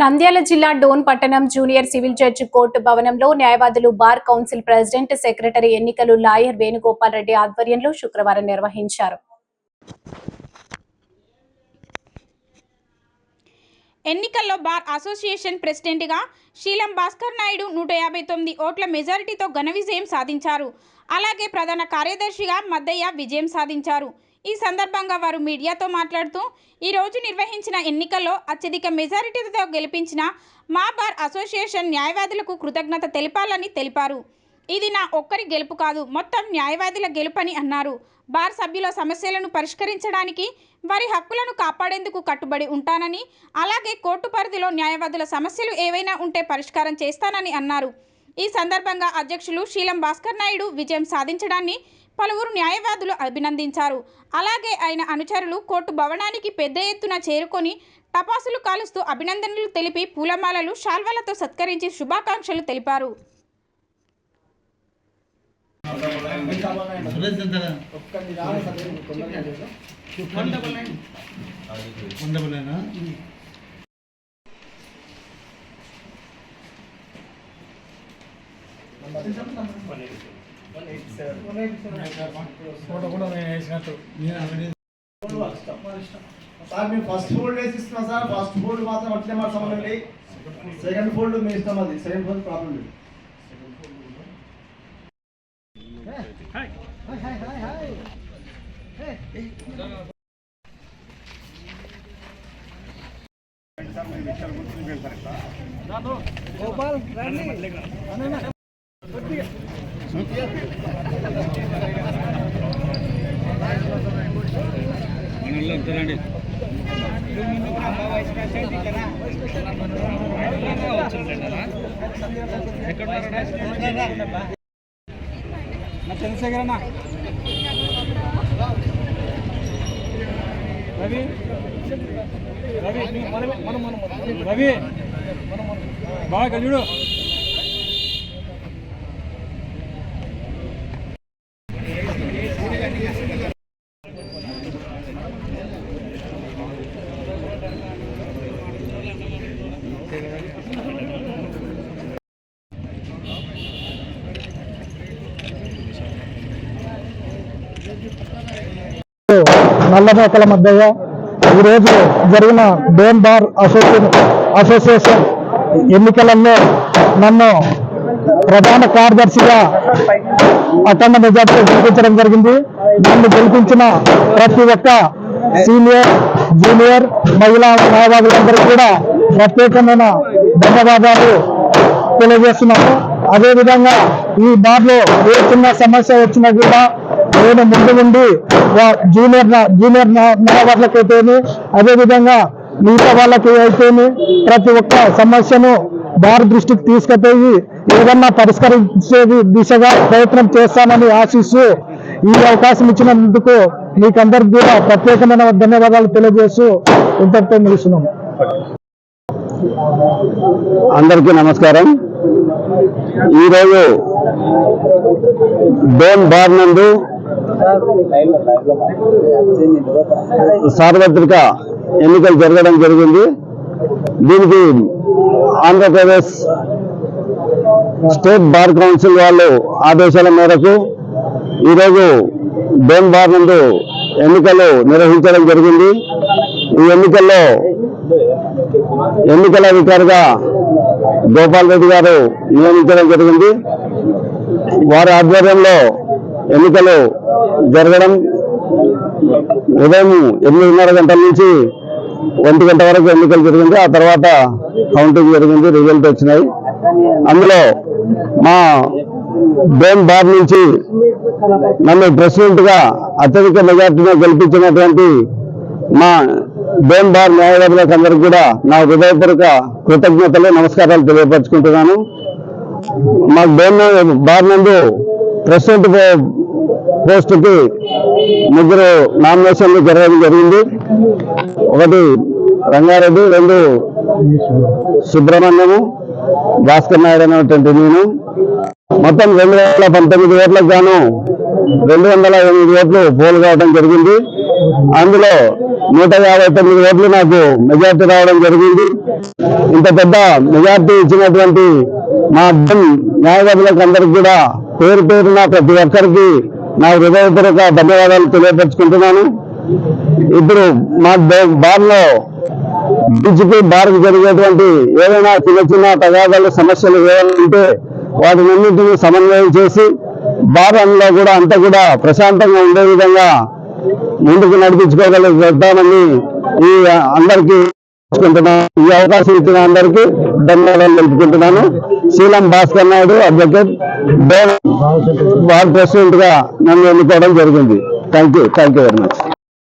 నంద్యాల జిల్లా డోన్ పట్టణం junior civil judge court భవనంలో న్యాయవాదులు బార్ కౌన్సిల్ ప్రెసిడెంట్ సెక్రటరీ ఎన్నికలు లాయర్ వేణుగోపాల్ రెడ్డి ఆధ్వర్యంలో శుక్రవారం నిర్వహించారు. ఎన్నికల్లో బార్ అసోసియేషన్ ప్రెసిడెంట్గా శీలం భాస్కర్ నాయుడు నూట యాభై తొమ్మిది ఓట్ల మెజారిటీతో ఘన విజయం సాధించారు. అలాగే ప్రధాన కార్యదర్శిగా మద్దయ్య విజయం సాధించారు. ఈ సందర్భంగా వారు మీడియాతో మాట్లాడుతూ ఈరోజు నిర్వహించిన ఎన్నికల్లో అత్యధిక మెజారిటీతో గెలిపించిన మా బార్ అసోసియేషన్ న్యాయవాదులకు కృతజ్ఞత తెలిపాలని తెలిపారు. ఇది నా ఒక్కరి గెలుపు కాదు మొత్తం న్యాయవాదుల గెలుపని అన్నారు. బార్ సభ్యుల సమస్యలను పరిష్కరించడానికి వారి హక్కులను కాపాడేందుకు కట్టుబడి ఉంటానని అలాగే కోర్టు పరిధిలో న్యాయవాదుల సమస్యలు ఏవైనా ఉంటే పరిష్కారం చేస్తానని అన్నారు. ఈ సందర్భంగా అధ్యక్షులు శీలం భాస్కర్ నాయుడు విజయం సాధించడాన్ని పలువురు న్యాయవాదులు అభినందించారు. అలాగే ఆయన అనుచరులు కోర్టు భవనానికి పెద్ద ఎత్తున చేరుకొని టపాసులు కాలుస్తూ అభినందనలు తెలిపి పూలమాలలు శాల్వాలతో సత్కరించి శుభాకాంక్షలు తెలిపారు. సురేష్ ఎంతరా? వన్ నేను సార్ మేము ఫస్ట్ ఫోల్డ్ వేసి ఇస్తున్నాం సార్. ఫస్ట్ ఫోల్డ్ మాత్రం అట్లే మా సంబంధం లేదు. సెకండ్ ఫోల్డ్ మేము ఇస్తాం అది. సెకండ్ ఫోల్డ్ ప్రాబ్లం లేదు. రవి బాగా చూడు నల్లమేకల మధ్య ఈరోజు జరిగిన డోన్ బార్ అసోసియేషన్ అసోసియేషన్ ఎన్నికలలో నన్ను ప్రధాన కార్యదర్శిగా అఖండ మెజార్టీ గెలిపించడం జరిగింది. నన్ను గెలిపించిన ప్రతి ఒక్క సీనియర్ జూనియర్ మహిళా న్యాయవాదులందరికీ కూడా ప్రత్యేకమైన ధన్యవాదాలు తెలియజేస్తున్నాము. అదేవిధంగా ఈ బార్లో ఏ చిన్న సమస్య వచ్చినా కూడా నేను ముందు ఉండి జూనియర్ జూనియర్ నా- అయితేనే అదేవిధంగా మిగతా వాళ్ళకి అయితేనే ప్రతి ఒక్క సమస్యను బార్ దృష్టికి తీసుకుపోయి ఏదన్నా పరిష్కరించేది దిశగా ప్రయత్నం చేస్తానని ఆశిస్తూ ఈ అవకాశం ఇచ్చినందుకు మీకందరికి కూడా ప్రత్యేకమైన ధన్యవాదాలు తెలియజేస్తూ ఇంతటితో ముగిస్తున్నాము. అందరికీ నమస్కారం. ఈరోజు డోన్ బార్ నందు సార్వత్రిక ఎన్నికలు జరగడం జరిగింది. దీనికి ఆంధ్రప్రదేశ్ స్టేట్ బార్ కౌన్సిల్ వాళ్ళు ఆదేశాల మేరకు ఈరోజు డోన్ బార్ నందు ఎన్నికలు నిర్వహించడం జరిగింది. ఈ ఎన్నికల్లో ఎన్నికల అధికారిగా గోపాల్ రెడ్డి గారు నియమించడం జరిగింది. వారి ఆధ్వర్యంలో ఎన్నికలు జరగడం ఉదయం ఎనిమిదిన్నర గంటల నుంచి ఒంటి గంట వరకు ఎన్నికలు జరిగింది. ఆ తర్వాత కౌంటింగ్ జరిగింది రిజల్ట్ వచ్చినాయి. అందులో మా డోన్ బార్ నుంచి నన్ను ప్రెసిడెంట్గా అత్యధిక మెజార్టీగా గెలిపించినటువంటి మా డోన్ బార్ న్యాయవాదులకు అందరికి కూడా నా హృదయపూర్వక కృతజ్ఞతలు నమస్కారాలు తెలియపరచుకుంటున్నాను. మాకు డోన్ బార్ నందు ప్రెసిడెంట్ పోస్టుకి ముగ్గురు నామినేషన్లు జరగడం జరిగింది. ఒకటి రంగారెడ్డి రెండు సుబ్రహ్మణ్యము భాస్కర్ నాయుడు అనేటువంటి నేను. మొత్తం రెండు వేల పంతొమ్మిది ఓట్లకు గాను రెండు వందల ఎనిమిది ఓట్లు పోలు కావడం జరిగింది. అందులో నూట యాభై తొమ్మిది ఓట్లు నాకు మెజార్టీ రావడం జరిగింది. ఇంత పెద్ద మెజార్టీ ఇచ్చినటువంటి మా అర్థం న్యాయవాదులకు అందరికి కూడా పేరు పేరున ప్రతి ఒక్కరికి నా హృదయపూర్వక ధన్యవాదాలు తెలియపరుచుకుంటున్నాను. ఇప్పుడు మా బార్లో బీచ్కి బార్కు జరిగేటువంటి ఏదైనా చిన్న చిన్న తగాదాలు సమస్యలు ఏమైనా ఉంటే వాటినన్నింటినీ సమన్వయం చేసి బార్ కూడా అంతా కూడా ప్రశాంతంగా ఉండే విధంగా ముందుకు నడిపించుకోగలుగుతామని ఈ అందరికీ ఈ అవకాశం ఇచ్చిన అందరికీ ధన్యవాదాలు తెలుపుకుంటున్నాను. శీలం భాస్కర్ నాయుడు అడ్వకేట్ బార్ ప్రెసిడెంట్గా నన్ను ఎన్నుకోవడం జరిగింది. Thank you thank you very much.